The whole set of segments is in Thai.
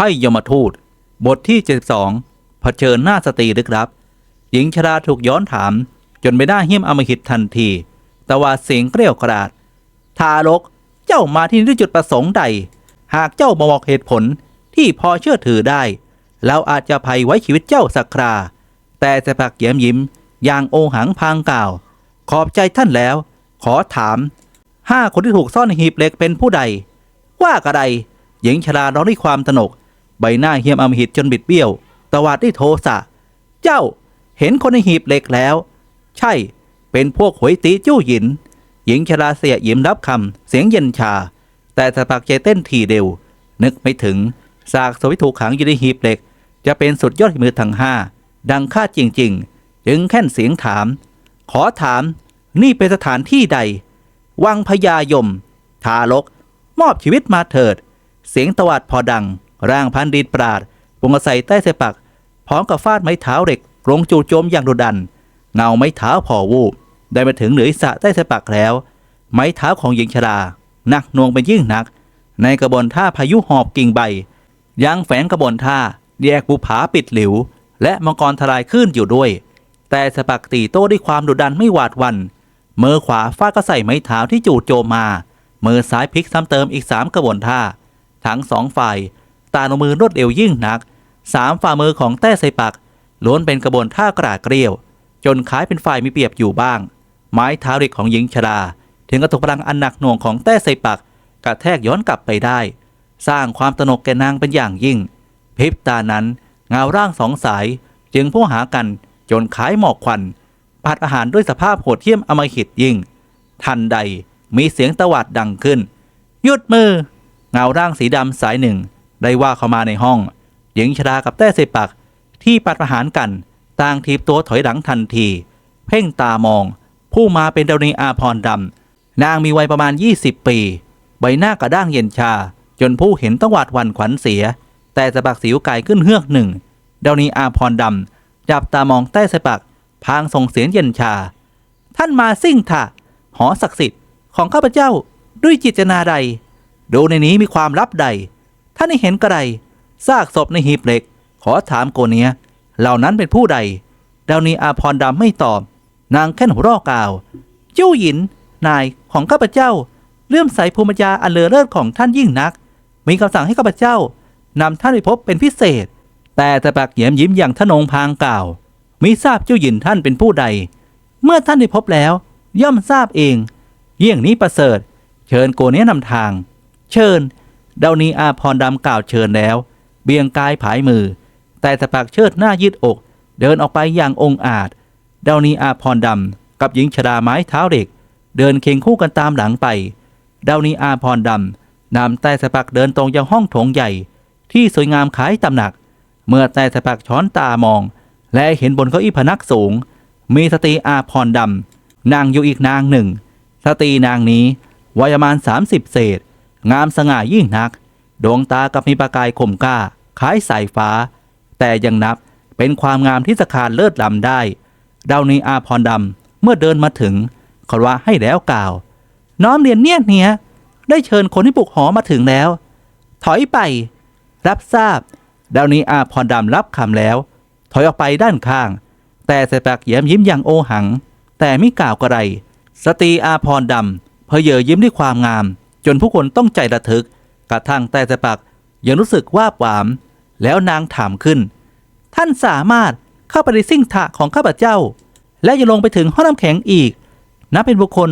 ไพ่ยมทูต บทที่ 72เผชิญหน้าสตรีลึกลับ หญิงชราถูกย้อนถาม จนไม่ได้เหี้ยมอมหิตทันทีแต่ว่าเสียงเกลียวกราด ทารกเจ้ามาที่นี่ด้วยจุดประสงค์ใด หากเจ้ามาบอกเหตุผลที่พอเชื่อถือได้เราอาจจะภัยไว้ชีวิตเจ้าสักครา แต่จะปักเยียมยิ้ม อย่างโอหังพางกล่าว ขอบใจท่านแล้ว ขอถามห้าคนที่ถูกซ่อนในหีบเหล็กเป็นผู้ใด ว่ากระไดหญิงชราร้องด้วยความตนก ใบหน้าเหียมอมหิตจนบิดเบี้ยวตวาดด้วยโทสะ เจ้าเห็นคนในหีบเหล็กแล้ว ใช่ เป็นพวกหวยตีจู้หยิน หญิงชราเสียยิ้มรับคำเสียงเย็นชา แต่สะปักใจเต้นทีเดียวนึกไม่ถึงสากสวิถูกขังอยู่ในหีบเหล็ก จะเป็นสุดยอดมือทั้งห้าดังคาดจริง ๆ จึงแค่นเสียงถาม ขอถามนี่เป็นสถานที่ใด วังพญายม ทารกมอบชีวิตมาเถิด เสียงตวาดพอดัง ร่างพันดีดปราดปงอาศัยใต้เสปัก พร้อมกับฟาดไม้เท้าเหล็กลงจู่โจมอย่างดุดัน เงาไม้เท้าพอวูบได้มาถึงเหนืออิสระใต้เสปักแล้ว ไม้เท้าของหญิงชราหนักหน่วงเป็นยิ่งนัก ในกระบวนท่าพายุหอบกิ่งใบยังแฝงกระบวนท่าแยกบุผาปิดหลิว และมังกรทลายขึ้นอยู่ด้วย แต่สปักตีโต้ด้วยความดุดันไม่หวาดหวันมือขวาฟาดก็ใส่ไม้เท้าที่จู่โจมมา มือซ้ายพลิกซ้ำเติมอีกสามกระบวนท่า ทั้งสองฝ่าย ตาลงมือรวดเร็วยิ่งนักสามฝ่ามือของแต้ไซปักล้วนเป็นกระบวนท่ากระดาเกลียว จนคล้ายเป็นฝ่ายมีเปรียบอยู่บ้าง ไม้เท้าเหล็กของหญิงชรา ถึงกระตุกพลังอันหนักหน่วงของแต้ไซปักกระแทกย้อนกลับไปได้ สร้างความตนกแก่นางเป็นอย่างยิ่ง พริบตานั้นเงาร่างสองสาย จึงพุ่งหากันจนคล้ายหมอกควันผัดอาหารด้วยสภาพโหดเหี้ยมอมหิตยิ่ง ทันใดมีเสียงตวาดดังขึ้นหยุดมือ เงาร่างสีดำสายหนึ่ง ได้ว่าเข้ามาในห้อง หญิงชรากับแต้เสปัก ที่ปัดประหารกัน ต่างทีบตัวถอยหลังทันที เพ่งตามอง ผู้มาเป็นดาวนีอาพรดำนางมีวัยประมาณ 20 ปี ใบหน้ากระด้างเย็นชา จนผู้เห็นต้องหวาดหวั่นขวัญเสีย แต่สะบักสิวไก่ขึ้นเฮือกหนึ่งดาวนีอาพรดำจับตามองใต้สะปัก พางส่งเสียงเย็นชา ท่านมาซิ่งถะหอศักดิ์สิทธิ์ของข้าพเจ้าด้วยจิตเจตนาใด ดูในนี้มีความลับใด ท่านได้เห็นกระไรซากศพในหีบเหล็ก ขอถามโกเนีย เหล่านั้นเป็นผู้ใด ดาวนีอาพรดำไม่ตอบ นางแค่นหัวรอกล่าวจู้หยิน นายของข้าพเจ้า เลื่อมใสภูมิปัญญาอันเลอเลิศของท่านยิ่งนัก มีคำสั่งให้ข้าพเจ้านำท่านไปพบเป็นพิเศษ แต่ตะปักเหยียมยิ้มอย่างทะนงพางกล่าวมิทราบเจ้าหยินท่านเป็นผู้ใด เมื่อท่านได้พบแล้ว ย่อมทราบเอง เยี่ยงนี้ประเสริฐ เชิญโกเนี้ยนำทาง เชิญ เดานีอาพรดำกล่าวเชิญแล้ว เบียงกายผายมือ แต่ตะปักเชิดหน้ายืดอก เดินออกไปอย่างองอาจ เดานีอาพรดำกับหญิงชราไม้เท้าเด็ก เดินเคียงคู่กันตามหลังไป เดานีอาพรดำนำแต่สะปักเดินตรงยังห้องโถงใหญ่ ที่สวยงามคล้ายตำหนัก เมื่อแต่สะปักช้อนตามอง และเห็นบนเก้าอี้พนักสูง มีสตรีอาพรดำนางอยู่อีกนางหนึ่ง สตรีนางนี้วัยประมาณ30เศษ งามสง่ายิ่งนัก ดวงตากับมีประกายข่มกล้าคล้ายสายฟ้า แต่ยังนับเป็นความงามที่สะคานเลิศล้ำได้ดาวนีอาพรดำเมื่อเดินมาถึงขอว่าให้แล้วกล่าว น้อมเรียนเนี่ยเนียได้เชิญคนที่ปลุกหอมาถึงแล้ว ถอยไป รับทราบดาวนีอาพรดำรับคำแล้ว ถอยออกไปด้านข้าง แต่เสปักเยียมยิ้มอย่างโอหัง แต่ไม่กล่าวกระไร สตรีอาพรดำเพอเยอยิ้มด้วยความงาม จนผู้คนต้องใจระทึก กระทั่งแต่เสปักยังรู้สึกว่าหวาม แล้วนางถามขึ้น ท่านสามารถเข้าไปในซิ่งถะของข้าพเจ้า และยังลงไปถึงห้องน้ำแข็งอีก นับเป็นบุคคล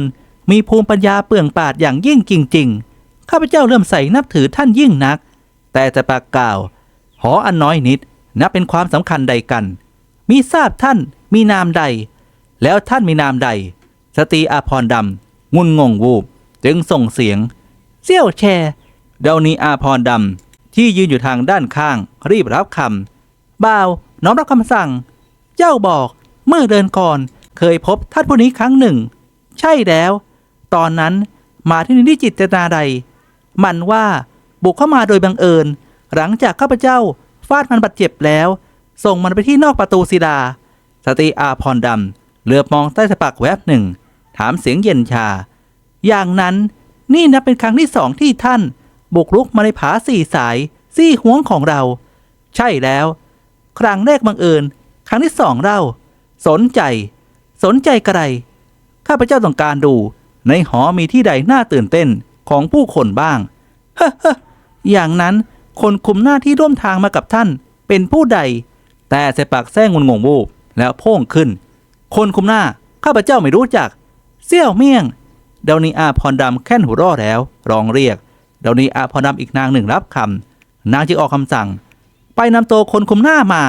มีภูมิปัญญาเปลืองปาดอย่างยิ่งจริง ๆ ข้าพเจ้าเริ่มใส่นับถือท่านยิ่งนัก แต่จะปากกล่าว หออันน้อยนิด นับเป็นความสำคัญใดกัน มีทราบท่านมีนามใด แล้วท่านมีนามใด สตรีอาพรดำงุนงงวูบ จึงส่งเสียง เซี่ยวแชเดาวนีอาพรดำที่ยืนอยู่ทางด้านข้าง รีบรับคำบ่าวน้อมรับคำสั่ง เจ้าบอกเมื่อเดินก่อนเคยพบท่านผู้นี้ครั้งหนึ่ง ใช่แล้ว ตอนนั้นมาที่นี่ด้วยจิตตนาใด มันว่าบุกเข้ามาโดยบังเอิญ หลังจากข้าพเจ้าฟาดมันบาดเจ็บแล้ว ส่งมันไปที่นอกประตูศิดาสตรีอาพรดำเหลือบมองใต้สะปักแวบหนึ่ง ถามเสียงเย็นชา อย่างนั้น นี่นับเป็นครั้งที่สองที่ท่าน บุกรุกมาในผาสี่สายซี่หวงของเรา ใช่แล้ว ครั้งแรกบังเอิญ ครั้งที่สองเรา สนใจ สนใจกระไร ข้าพเจ้าต้องการดู ในหอมีที่ใดน่าตื่นเต้นของผู้คนบ้างเฮ้ออย่างนั้นคนคุมหน้าที่ร่วมทางมากับท่าน เป็นผู้ใด แต่เสปากแซงงุนงงวูบแล้วโพ่งขึ้น คนคุมหน้าข้าพเจ้าไม่รู้จัก เสี่ยวเมี่ยง ดยวนีอาพรดำแค่นหัวร่อแล้ว ร้องเรียกเดยวนีอาพรดำอีกนางหนึ่งรับคำนางจึงออกคำสั่ง ไปนำตัวคนคุมหน้ามา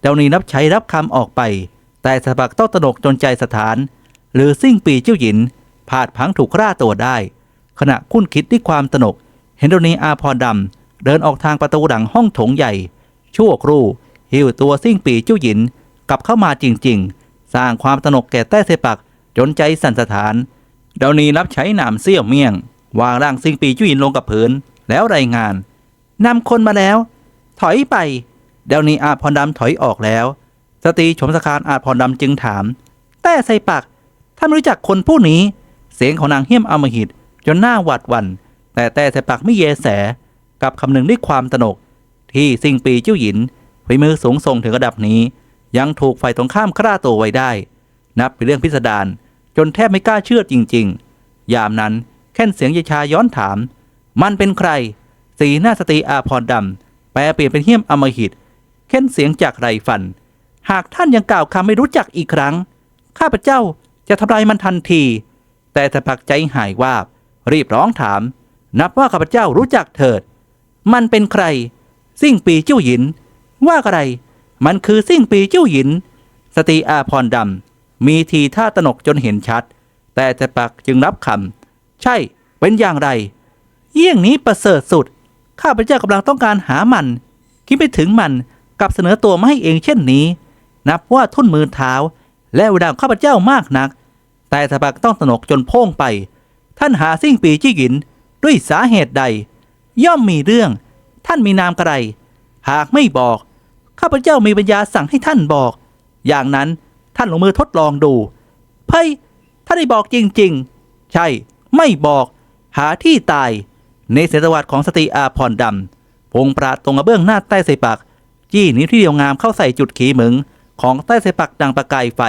เดยวนี้นับใช้รับคำออกไป แต่สะบักต้องตนกจนใจสถาน หรือซิ่งปีเจ้าหญินผาดพังถูกฆ่าตัวได้ ขณะคุ้นคิดด้วยความตนก เห็นเดยวนีอาพรดำเดินออกทางประตูหลังห้องโถงใหญ่ ชั่วครู่หิวตัวซิ่งปีเจ้าหญินกลับเข้ามาจริง ๆ สร้างความตนกแก่แต้เสปักจนใจสั่นสะท้าน เดยวนี้รับใช้หนามเสี่ยวเมี่ยง วางร่างซิงปีจุยินลงกับพื้นแล้วรายงานนำคนมาแล้ว ถอยไป เดยวนี้อาพรดำถอยออกแล้ว สตรีชมสคารอาพรดำจึงถาม แต่ใส่ปากท่านรู้จักคนผู้นี้ เสียงของนางเฮี้ยมอมหิตจนหน้าหวาดหวัน แต่แต่ใส่ปากไม่เยแสกับคำหนึ่งด้วยความตนก ที่ซิงปีเจ้าหญินฝีมือสูงส่งถึงระดับนี้ ยังถูกฝ่ายตรงข้ามฆ่าตัวไว้ได้ นับเป็นเรื่องพิสดาร จนแทบไม่กล้าเชื่อจริง ๆ ยามนั้นแค่นเสียงยายชาย้อนถาม มันเป็นใคร สีหน้าสตรีอาพรดำแปลเปลี่ยนเป็นเหี้ยมอมหิตเค้นเสียงจากไรฟัน หากท่านยังกล่าวคำไม่รู้จักอีกครั้ง ข้าพเจ้าจะทำลายมันทันที แต่ถ้าปักใจหายวาบรีบร้องถาม นับว่าข้าพเจ้ารู้จักเถิด มันเป็นใครซิ่งปีเจ้าหญิน ว่าอะไร มันคือซิ่งปีเจ้าหญิน สตรีอาพรดำ มีทีท่าตนกจนเห็นชัด แต่แต่ปักจึงรับคำใช่เป็นอย่างไร เยี่ยงนี้ประเสริฐสุด ข้าพเจ้ากำลังต้องการหามัน คิดไปถึงมันกลับเสนอตัวมาให้เองเช่นนี้ นับว่าทุ่นมือเท้า และเวลาข้าพเจ้ามากนัก แต่สะบักต้องตนกจนโพ่งไป ท่านหาซิ่งปีจี้หยินด้วยสาเหตุใด ย่อมมีเรื่อง ท่านมีนามกระไร หากไม่บอก ข้าพเจ้ามีปัญญาสั่งให้ท่านบอก อย่างนั้น ท่านลงมือทดลองดูเพ่ยท่านได้บอกจริง ๆ ใช่ ไม่บอก หาที่ตาย ในเสตวัตของสตรีอาพรดำพงปราดตรงกระเบื้องหน้าใต้ใส่ปากจี้นิ้วที่เดียวงามเข้าใส่จุดขีมึง ของใต้ใส่ปักดังประกายไฟ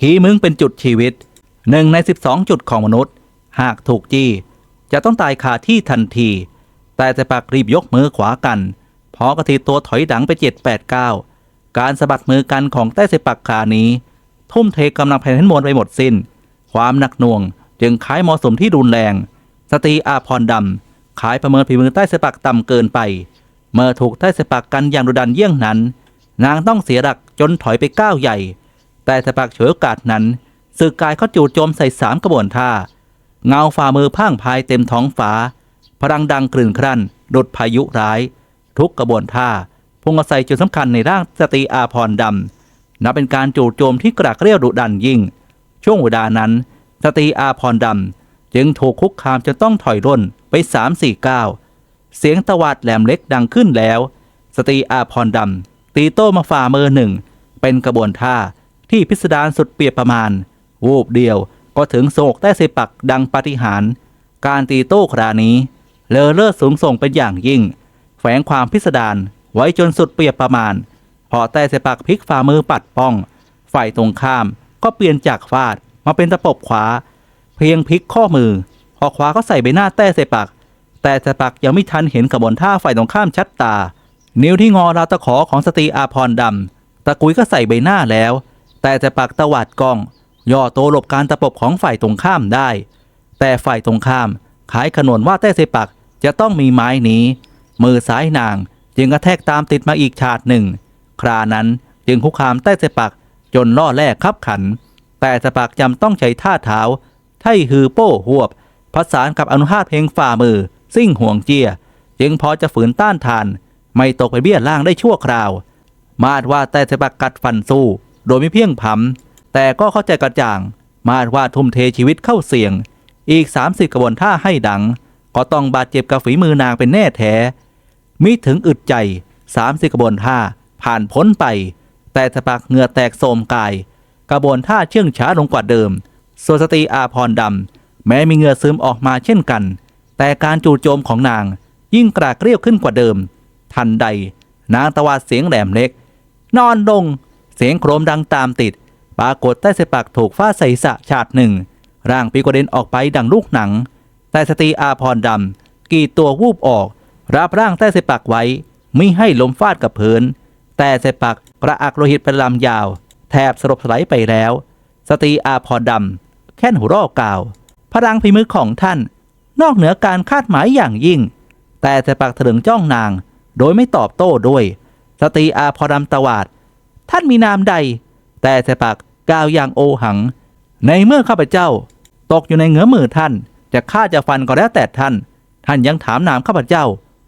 ขีมึงเป็นจุดชีวิตหนึ่งใน 12 จุดของมนุษย์ หากถูกจี้ จะต้องตายคาที่ทันที แต่ใส่ปักรีบยกมือขวากันพอกระทีตัวถอยดังไปเจ็ดแปดเก้าการสะบัดมือกันของใต้ใส่ปักขานี้ ทุ่มเทกำลังภายในทั้งมวลไปหมดสิน้น ความหนักหน่วง จึงขายเหมาะสมที่รุนแรง สตรีอาพรดำขายประเมินฝีมือใต้สะปักต่ำเกินไป เมื่อถูกใต้สะปักกันอย่างดุดันเยี่ยงนั้น นางต้องเสียหลักจนถอยไปก้าวใหญ่ แต่สะปักเฉวยโอกาสนั้นสึกกายเขาจู่โจมใส่สามกระบวนท่า เงาฝ่ามือพ่างพายเต็มท้องฟ้า พลังดังกลื่นครั่นดุดพายุร้าย ทุกกระบวนท่าพุ่งอาศัยจุดสำคัญในร่างสตรีอาพรดำ นับเป็นการจู่โจมที่กระเกรียวดุดันยิ่ง ช่วงเวลานั้น สตรีอาพรดำจึงถูกคุกคามจนต้องถอยร่นไปสามสี่ก้าวเสียงตวาดแหลมเล็กดังขึ้นแล้ว สตรีอาพรดำตีโต้มาฝ่ามือหนึ่ง เป็นกระบวนท่าที่พิสดารสุดเปรียบประมาณ วูบเดียวก็ถึงโศกได้เสปักดังปฏิหาร การตีโต้ครานี้ เลอเลิศสูงส่งเป็นอย่างยิ่ง แฝงความพิสดารไว้จนสุดเปรียบประมาณ พอแต่เสปักพลิกฝ่ามือปัดป้อง ฝ่ายตรงข้ามก็เปลี่ยนจากฟาดมาเป็นตะปบขวา เพียงพลิกข้อมือ พอขวาก็ใส่ใบหน้าแต่เสปัก แต่เสปักยังไม่ทันเห็นกระบวนท่าฝ่ายตรงข้ามชัดตา นิ้วที่งอราวตะขอของสตรีอาพรดำตะกุยก็ใส่ใบหน้าแล้ว แต่เสปักตะวาดกล้อง ย่อโตหลบการตะปบของฝ่ายตรงข้ามได้ แต่ฝ่ายตรงข้ามขายขนวนว่าแต่เสปักจะต้องมีไม้นี้ มือซ้ายนาง จึงกระแทกตามติดมาอีกฉาดหนึ่ง ครานั้น จึงคุกคามใต้เสปักจนล่อแร่คับขัน แต่สปักจำต้องใช้ท่าเท้าไท่ฮือโป้หวบผสานกับอนุภาพเพลงฝ่ามือ ซิ่งห่วงเจียจึงพอจะฝืนต้านทาน ไม่ตกไปเบี้ยล่างได้ชั่วคราว มาดว่าแต่สปักกัดฟันสู้ โดยไม่เพียงพำแต่ก็เข้าใจกระจ่าง มาดว่าทุ่มเทชีวิตเข้าเสี่ยง อีก 30กระบวนท่าให้ดัง ก็ต้องบาดเจ็บกับฝีมือนางเป็นแน่แท้มิถึงอึดใจสามสิบกระบวนท่า ผ่านพ้นไป แต่สปักเหงื่อแตกโสมกาย กระบวนท่าเชื่องช้าลงกว่าเดิมส่วนสตรีอาพรดำแม้มีเหงื่อซึมออกมาเช่นกัน แต่การจู่โจมของนางยิ่งกราเกรียวขึ้นกว่าเดิม ทันใด นางตวาดเสียงแหลมเล็ก นอนลง เสียงโครมดังตามติด ปรากฏใต้เสปักถูกฟาดใส่สะฉาดหนึ่ง ร่างปีกเด็นออกไปดังลูกหนัง แต่สตรีอาพรดำกี่ตัววูบออก รับร่างใต้เสปักไว้ ไม่ให้ลมฟาดกับพื้น แต่เสปักกระอักโลหิตเป็นลำยาว แทบสลบสลายไปแล้ว สตรีอาพรดำแค่นหัวรอกล่าว พลังพิมือของท่าน นอกเหนือการคาดหมายอย่างยิ่ง แต่เสปักถลึงจ้องนาง โดยไม่ตอบโต้ด้วย สตรีอาพรดำตวาด ท่านมีนามใด แต่เสปักกล่าวอย่างโอหัง ในเมื่อข้าพเจ้า ตกอยู่ในเงื้อมือท่าน จะฆ่าจะฟันก็แล้วแต่ท่าน ท่านยังถามนามข้าพเจ้า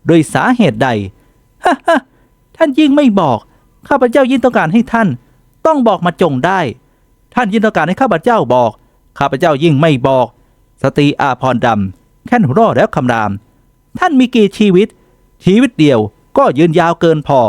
โดยสาเหตุใดฮ่าฮ่า ท่านยิ่งไม่บอก ข้าพเจ้ายิ่งต้องการให้ท่าน ต้องบอกมาจงได้ ท่านยิ่งต้องการให้ข้าพเจ้าบอก ข้าพเจ้ายิ่งไม่บอก สตรีอาพรดำแค่นรอดแล้วคำราม ท่านมีกี่ชีวิต ชีวิตเดียวก็ยืนยาวเกินพอ